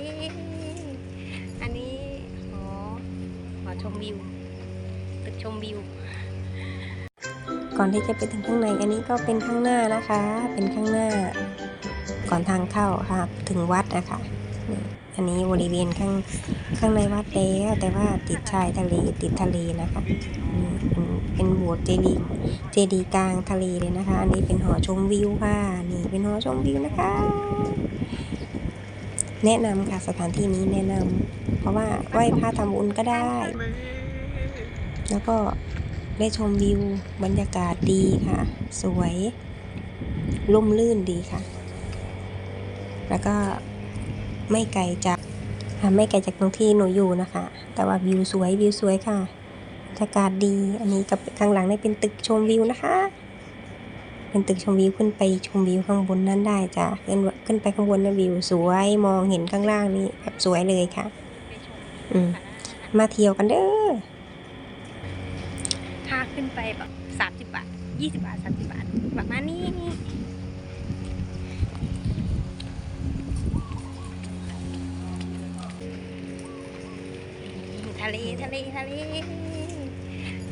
อันนี้หอหอชมวิวตึกชมวิว ก่อนที่จะไปถึงข้างในอันนี้ก็เป็นข้างหน้านะคะ เป็นข้างหน้า ก่อนทางเข้าค่ะถึงวัดนะคะอันนี้บริเวณข้างข้างในวัดแล้วแต่ว่าติดชายทะเลติดทะเลนะคะเป็นเป็นโบสถ์เจดีย์เจดีย์กลางทะเลเลยนะคะ อันนี้เป็นหอชมวิวค่ะ นี่เป็นหอชมวิวนะคะ แนะนำค่ะสถานที่นี้แนะนำเพราะว่าไหว้พระทำบุญก็ได้ แล้วก็ได้ชมวิวบรรยากาศดีค่ะ สวยร่มรื่นดีค่ะ แล้วก็ไม่ไกลจากไม่ไกลจากตรงที่หนูอยู่นะคะ แต่ว่าวิวสวยวิวสวยค่ะบรรยากาศดี อันนี้กับข้างหลังนี่เป็นตึกชมวิวนะคะ เป็นตึกชมวิวขึ้นไปชมวิวข้างบนนั้นได้จ้ะขึ้นขึ้นไปข้างบนนะวิวสวยมองเห็นข้างล่างนี่แบบสวยเลยค่ะ อืมมาเที่ยวกันเด้อถ้าขึ้นไปแบบสามสิบบาทยี่สิบาทสามสิบาทประมาณนี้ทะเลทะเลทะเล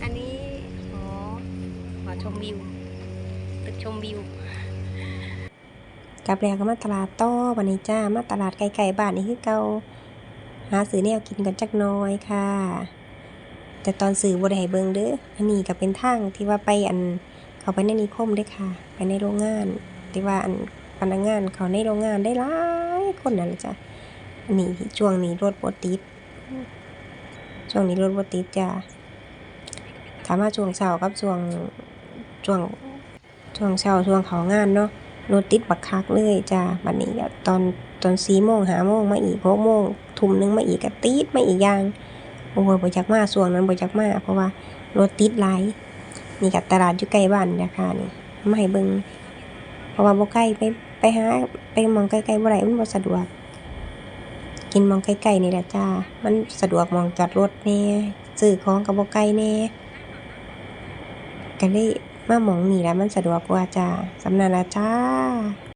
อันนี้หอหอชมวิว ตึกชมวิวกลับแล้วก็มาตลาดต่อวันนี้จ้ามาตลาดไกลๆบ้านนี่คือเกาหาซื้อแนวกินกันจักน้อยค่ะ แต่ตอนซื้อบ่ได้ให้เบิ่งเด้ออันนี้ก็เป็นทางที่ว่าไปอันเขาไปในนิคมเด้ค่ะ ไปในโรงงานที่ว่าอันพนักงานเขาในโรงงานได้หลายคนนั่นจ้ะอันนี้ช่วงนี้รถบ่ติดช่วงนี้รถบ่ติดจ้ะถามว่าช่วงเช้ากับช่วงช่วง ช่วงเช้าช่วงเขางานเนาะรถติดบักคักเลยจ้าบัดนี้ก็ตอนตอนสี่โมงหาโมงมาอีกหกโมงทุ่มหนึงมาอีกก็ติดมาอีกอย่างโอ้ยบ่จักมาส่วงนั้นบ่จักมาเพราะว่ารถติดหลายนี่ก็ตลาดอยู่ใกล้บ้านนะคะนี่มาให้เบิงเพราะว่าบ่ใกล้ไปไปหาไปมองไกล้ๆบ่ได้มันบ่สะดวก กินมองไกล้ๆนี่แหละจ้า มันสะดวกมองจอดรถแน่ซื้อของก็บ่ไกล้แน่ก็เลย มาหมองนี่แล้วมันสะดวกกว่าจ้าสำนันละจ้า